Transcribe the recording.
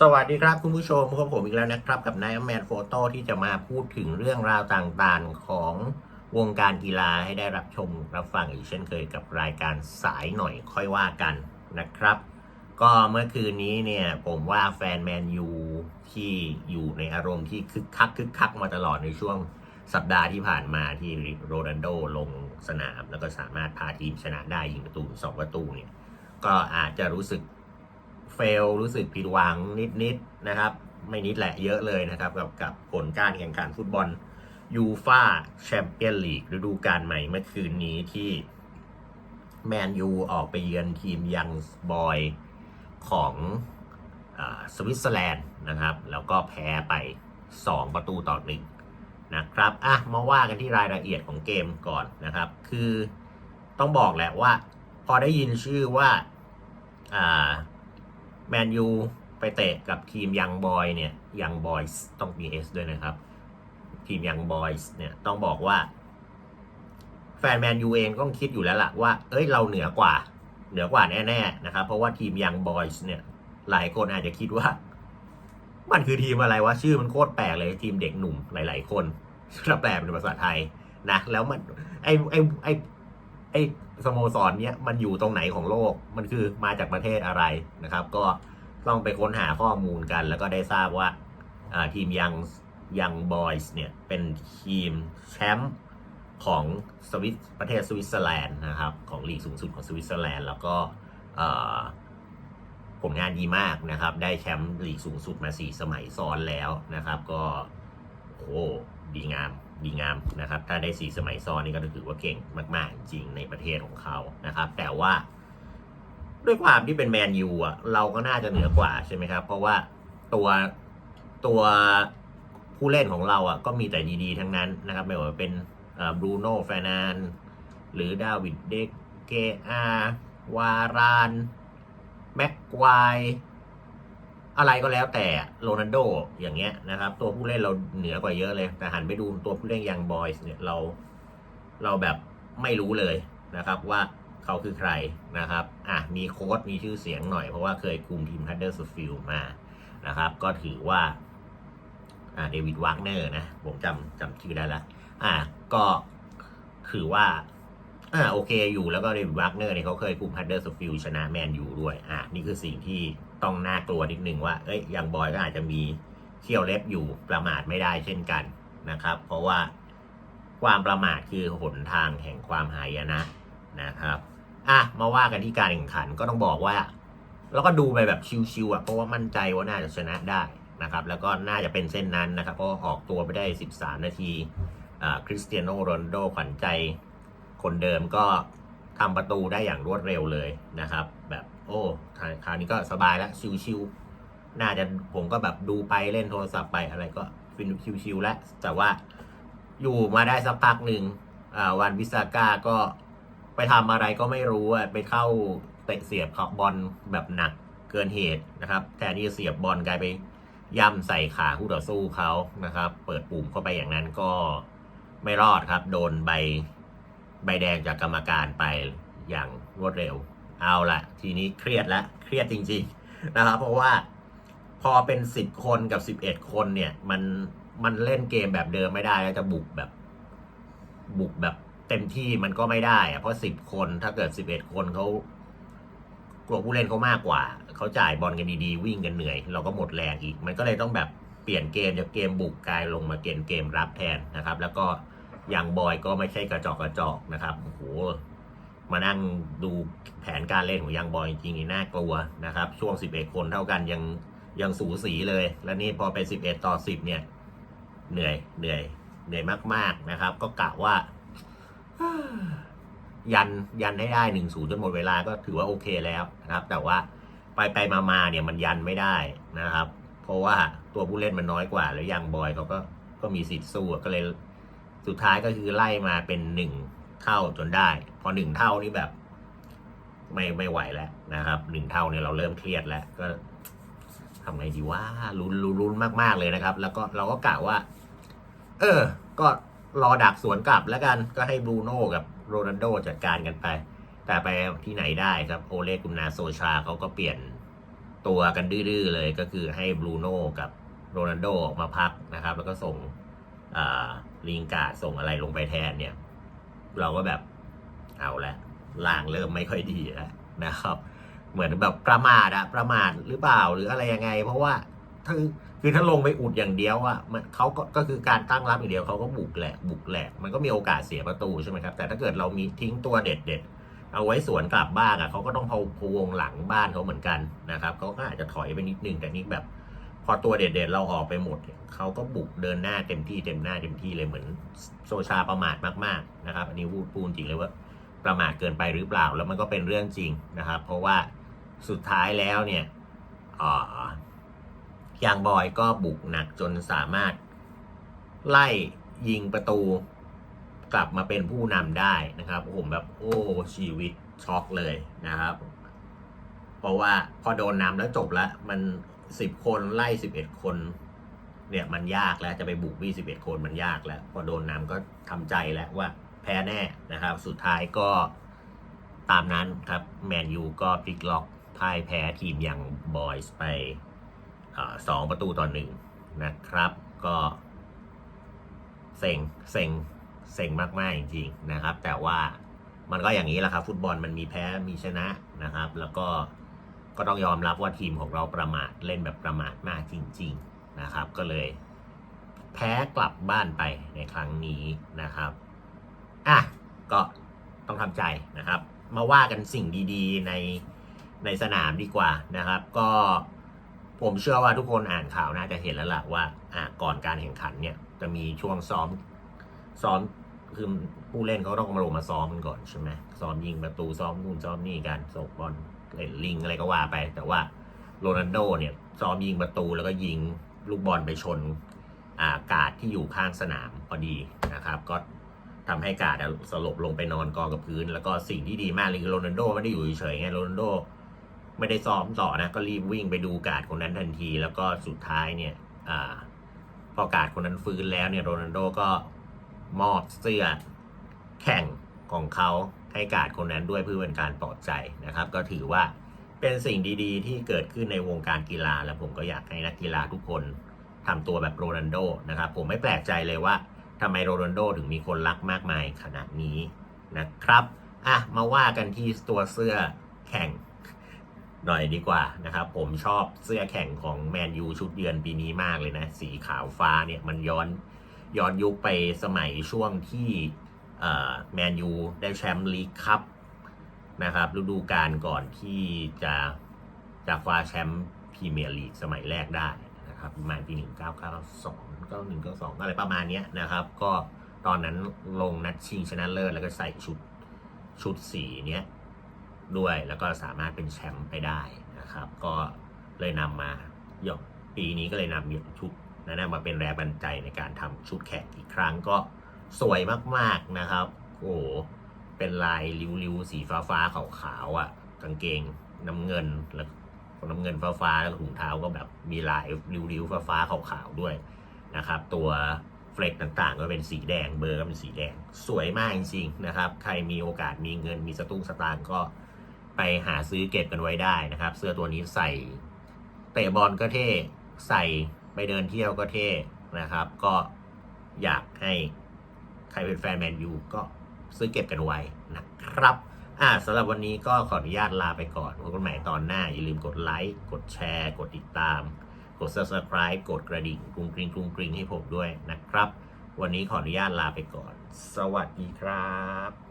สวัสดีครับคุณผู้ชมพบผมอีกแล้วนะครับ กับนายแมนโฟโต้ที่จะมาพูดถึงเรื่องราวต่างๆของวงการกีฬาให้ได้รับชมรับฟังอีกเช่นเคยกับรายการสายหน่อยค่อยว่ากันนะครับ ก็เมื่อคืนนี้เนี่ยผมว่าแฟนแมนยูที่อยู่ในอารมณ์ที่คึกคักคึกคักมาตลอดในช่วงสัปดาห์ที่ผ่านมาที่โรนัลโดลงสนาม แล้วก็สามารถพาทีมชนะได้ยิงประตูสองประตูเนี่ยก็อาจจะรู้สึก เฟลรู้สึกผิดหวังนิดๆนะครับ ไม่นิดแหละเยอะเลยนะครับ กับกับผลการแข่งขันฟุตบอลยูฟาแชมเปี้ยนลีกฤดูกาลใหม่เมื่อคืนนี้ที่แมนยูออกไปเยือนทีมยังบอยของอสวิตเซอร์แลนด์นะครับ แล้วก็แพ้ไป 2 ประตูต่อหนึ่งนะครับ อะ มาว่ากันที่รายละเอียดของเกมก่อนนะครับ คือต้องบอกแหละว่า พอได้ยินชื่อว่า อ่า แมนยูไปเตะกับทีมยังบอยเนี่ยยังบอยส์ต้องมี S ด้วยนะครับ ทีมยังบอยส์เนี่ยต้องบอกว่า แฟนแมนยูเองต้องคิดอยู่แล้วล่ะว่า เอ้ยเราเหนือกว่า เหนือกว่าแน่ๆนะครับ เพราะว่าทีมยังบอยส์เนี่ย หลายคนอาจจะคิดว่า มันคือทีมอะไรวะชื่อมันโคตรแปลกเลยทีมเด็กหนุ่มหลาย ๆ คนถ้าแปลเป็นภาษาไทยนะแล้วมันไอไอไอ ไอ้สโมสรเนี้ยมันอยู่ตรงไหนของโลกมันคือมาจากประเทศอะไรนะครับ ก็ต้องไปค้นหาข้อมูลกัน แล้วก็ได้ทราบว่าอ่าทีมยังยังบอยส์เนี่ยเป็นทีมแชมป์ของสวิตประเทศสวิตเซอร์แลนด์นะครับ ของลีกสูงสุดของสวิตเซอร์แลนด์แล้วก็ผลงานดีมากนะครับ ได้แชมป์ลีกสูงสุดมา 4 สมัยซ้อนแล้วนะครับ ก็โอ้ดีงาม ดีงามนะครับ ถ้าได้4สมัยซ้อนนี่ก็ถือว่าเก่งมาก ๆ จริงในประเทศของเขานะครับ แต่ว่า ด้วยความที่เป็นแมนยูอะเราก็น่าจะเหนือกว่าใช่ไหมครับ เพราะว่าตัวตัวผู้เล่นของเราอะก็มีแต่ดีๆ ทั้งนั้นนะครับ ไม่ว่าเป็นบรูโน่แฟนานหรือดาวิดเดกเกอาวาราน แม็กควาย อะไรก็แล้วแต่โรนัลโดอย่างเงี้ยนะครับ ตัวผู้เล่นเราเหนือกว่าเยอะเลย แต่หันไปดูตัวผู้เล่นยังบอยส์เนี่ยเราเราแบบไม่รู้เลยนะครับว่าเขาคือใครนะครับ อะ มีโค้ดมีชื่อเสียงหน่อยเพราะว่าเคยคุมทีมฮัตเดอร์สฟิล์มานะครับ ก็ถือว่า อ่าเดวิดวากเนอร์นะ ผมจำจำชื่อได้ละ อะ ก็ถือว่า อ่าโอเคอยู่แล้วก็เดวิดวากเนอร์เนี่ยเขาเคยคุมฮัตเดอร์สฟิลชนะแมนอยู่ด้วย อ่านี่คือสิ่งที่ ต้องน่ากลัวนิดนึงว่า เอ้ยยังบอยก็อาจจะมีเขี้ยวเล็บอยู่ประมาทไม่ได้เช่นกันนะครับ เพราะว่าความประมาทคือหนทางแห่งความหายนะนะครับอะมาว่ากันที่การแข่งขันก็ต้องบอกว่า แล้วก็ดูไปแบบชิวๆอะเพราะว่ามั่นใจว่าน่าจะชนะได้นะครับ แล้วก็น่าจะเป็นเส้นนั้นนะครับเพราะออกตัวไปได้ 13 นาทีอ่าคริสเตียโนโรนโดขวัญใจคนเดิมก็ทำประตูได้อย่างรวดเร็วเลยนะครับ แบบ โอ้คราวนี้ก็สบายแล้วชิวๆน่าจะผมก็แบบดูไปเล่นโทรศัพท์ไปอะไรก็ฟินชิวๆแล้วแต่ว่าอยู่มาได้สักพักหนึ่งวันวิสาก้าก็ไปทำอะไรก็ไม่รู้อะไปเข้าเตะเสียบเขอบบอลแบบหนักเกินเหตุนะครับแทนที่จะเสียบบอลกลายไปย่ำใส่ขาคู่ต่อสู้เขานะครับ เปิดปุ่มเข้าไปอย่างนั้นก็ไม่รอดครับ โดนใบใบแดงจากกรรมการไปอย่างรวดเร็ว เอาละทีนี้เครียดแล้วเครียดจริงๆนะครับเพราะว่าพอเป็นสิบคนกับสิบเอ็ดคนเนี่ย มันมันเล่นเกมแบบเดิมไม่ได้แล้วจะบุกแบบ บุกแบบเต็มที่มันก็ไม่ได้อะเพราะสิบคนถ้าเกิดสิบเอ็ดคนเขากลัวผู้เล่นเขามากกว่า เขาจ่ายบอลกันดีๆ วิ่งกันเหนื่อย เราก็หมดแรงอีก มันก็เลยต้องแบบเปลี่ยนเกมจากเกมบุกกลายลงมาเกมเกมรับแทนนะครับ แล้วก็ยังบอยก็ไม่ใช่กระจอกกระจอกนะครับโอ้โห มานั่งดูแผนการเล่นของยังบอยจริงๆนี่น่ากลัวนะครับ ช่วง 11 คนเท่ากันยังยังสูสีเลย แล้วนี่พอเป็น11 ต่อ 10 เนี่ย เหนื่อยเหนื่อยเหนื่อยมาก ๆนะครับ ก็กะว่า ยันยันให้ได้หนึ่งศูนย์จนหมดเวลาก็ถือว่าโอเคแล้วนะครับ แต่ว่าไปไปมามาเนี่ยมันยันไม่ได้นะครับ เพราะว่าตัวผู้เล่นมันน้อยกว่า แล้วยังบอยเขาก็ก็มีสิทธิ์สู้ก็เลยสุดท้ายก็คือไล่มาเป็นหนึ่ง เท่าจนได้ พอหนึ่งเท่านี่แบบ ไม่ไม่ไหวแล้วนะครับหนึ่งเท่าเนี่ยเราเริ่มเครียดแล้วก็ทำไงดีว่าลุ้นลุ้นลุ้นมากๆเลยนะครับ แล้วก็เราก็กะว่า เออ ก็รอดักสวนกลับแล้วกันก็ให้บรูโน่กับโรนัลโดจัดการกันไป แต่ไปที่ไหนได้ครับโอเลกุนนาโซชาเขาก็เปลี่ยนตัวกันดื้อเลยก็คือให้บรูโน่กับโรนัลโดออกมาพักนะครับ แล้วก็ส่งลิงกาส่งอะไรลงไปแทนเนี่ย เราก็แบบเอาละลางเริ่มไม่ค่อยดีแล้วนะครับ เหมือนแบบประมาทอะประมาทหรือเปล่าหรืออะไรยังไง เพราะว่าถ้าคือถ้าลงไปอุดอย่างเดียวอะมันเขาก็ก็คือการตั้งรับอย่างเดียวเขาก็บุกแหลกบุกแหลกมันก็มีโอกาสเสียประตูใช่ไหมครับแต่ถ้าเกิดเรามีทิ้งตัวเด็ดเด็ดเอาไว้สวนกลับบ้างอะเขาก็ต้องพะพะวงหลังบ้านเขาเหมือนกันนะครับเขาก็อาจจะถอยไปนิดนึงแต่นี่แบบ พอตัวเด็ดๆเราออกไปหมด เขาก็บุกเดินหน้าเต็มที่เต็มหน้าเต็มที่เลยเหมือนโซชาประมาทมากๆนะครับ อันนี้พูดพูดจริงเลยว่าประมาทเกินไปหรือเปล่า แล้วมันก็เป็นเรื่องจริงนะครับ เพราะว่าสุดท้ายแล้วเนี่ยอ่ายางบอยก็บุกหนักจนสามารถไล่ยิงประตูกลับมาเป็นผู้นำได้นะครับผมแบบโอ้ชีวิตช็อกเลยนะครับ เพราะว่าพอโดนนำแล้วจบแล้วมัน สิบคนไล่สิบเอ็ดคน เนี่ยมันยากแล้วจะไปบุกวี่สิบเอ็ดคนมันยากแล้ว พอโดนน้ำก็ทำใจแล้วว่าแพ้แน่นะครับ สุดท้ายก็ตามนั้นครับแมนยูก็พลิกล็อกพ่ายแพ้ทีมอย่างบอยส์ไปอสองประตูต่อหนึ่งนะครับ ก็เซ็งเซ็งเซ็งมาก ๆ จริง ๆ นะครับ แต่ว่ามันก็อย่างนี้แหละครับ ฟุตบอลมันมีแพ้มีชนะนะครับ แล้วก็ ก็ต้องยอมรับว่าทีมของเราประมาทเล่นแบบประมาทมากจริง ๆนะครับ ก็เลยแพ้กลับบ้านไปในครั้งนี้นะครับอะก็ต้องทำใจนะครับ มาว่ากันสิ่งดีๆในในสนามดีกว่านะครับ ก็ผมเชื่อว่าทุกคนอ่านข่าวน่าจะเห็นแล้วล่ะว่าอะก่อนการแข่งขันเนี่ยจะมีช่วงซ้อมซ้อมคือผู้เล่นเขาต้องมาลงมาซ้อมกันก่อนใช่ไหมซ้อมยิงประตูซ้อมนู่นซ้อมนี่กันส่งบอล ล่นลิงอะไรก็ว่าไป แต่ว่าโรนัลโดเนี่ยซ้อมยิงประตูแล้วก็ยิงลูกบอลไปชนอากาศที่อยู่ข้างสนามพอดีนะครับ ก็ทำให้กาดสลบลงไปนอนกองกับพื้น แล้วก็สิ่งที่ดีมากเลยคือโรนัลโดไม่ได้อยู่เฉยไงโรนัลโดไม่ได้ซ้อมต่อนะ ก็รีบวิ่งไปดูกาดคนนั้นทันที แล้วก็สุดท้ายเนี่ยอพอกาดคนนั้นฟื้นแล้วเนี่ยโรนัลโดก็มอบเสื้อแข่งของเขา ให้กาดคนนั้นด้วยเพื่อเป็นการปลอบใจนะครับ ก็ถือว่าเป็นสิ่งดีๆ ที่เกิดขึ้นในวงการกีฬา และผมก็อยากให้นักกีฬาทุกคนทำตัวแบบโรนัลโดนะครับ ผมไม่แปลกใจเลยว่าทำไมโรนัลโดถึงมีคนรักมากมายขนาดนี้นะครับอะมาว่ากันที่ตัวเสื้อแข่งหน่อยดีกว่านะครับผมชอบเสื้อแข่งของแมนยูชุดเยือนปีนี้มากเลยนะ สีขาวฟ้าเนี่ยมันย้อนย้อนยุคไปสมัยช่วงที่ แมนยูได้แชมป์ลีกคัพนะครับฤดูกาลก่อนที่จะจะคว้าแชมป์พรีเมียร์ลีกสมัยแรกได้นะครับประมาณปี 1992 91 92 อะไรประมาณนี้นะครับ ก็ตอนนั้นลงนัดชิงชนะเลิศแล้วก็ใส่ชุดชุดสีเนี้ยด้วยแล้วก็สามารถเป็นแชมป์ไปได้นะครับ ก็เลยนำมาหยกปีนี้ก็เลยนำหยกชุดนั้นมาเป็นแรงบันใจในการทำชุดแข่งอีกครั้งก็ สวยมากๆนะครับ โอ้เป็นลายริ้วๆสีฟ้าๆขาวๆอะ กางเกงน้ำเงินแล้วน้ำเงินฟ้าๆแล้วถุงเท้าก็แบบมีลายริ้วๆฟ้าฟ้าๆขาวๆด้วยนะครับ ตัวเฟลกต่างๆ ก็เป็นสีแดงเบอร์ก็เป็นสีแดง สวยมากจริงๆนะครับ ใครมีโอกาสมีเงินมีสตุ้งสตางก็ไปหาซื้อเก็บกันไว้ได้นะครับ เสื้อตัวนี้ใส่เตะบอลก็เท่ใส่ไปเดินเที่ยวก็เท่นะครับ ก็อยากให้ ใครเป็นแฟนแมนยูก็ซื้อเก็บกันไว้นะครับอ่าสำหรับวันนี้ก็ขออนุญาตลาไปก่อนพบกันใหม่ตอนหน้า อย่าลืมกดไลค์กดแชร์ กดติดตาม กด subscribe กดกระดิ่งกรุงกริงกรุงกริงให้ผมด้วยนะครับ วันนี้ขออนุญาตลาไปก่อน สวัสดีครับ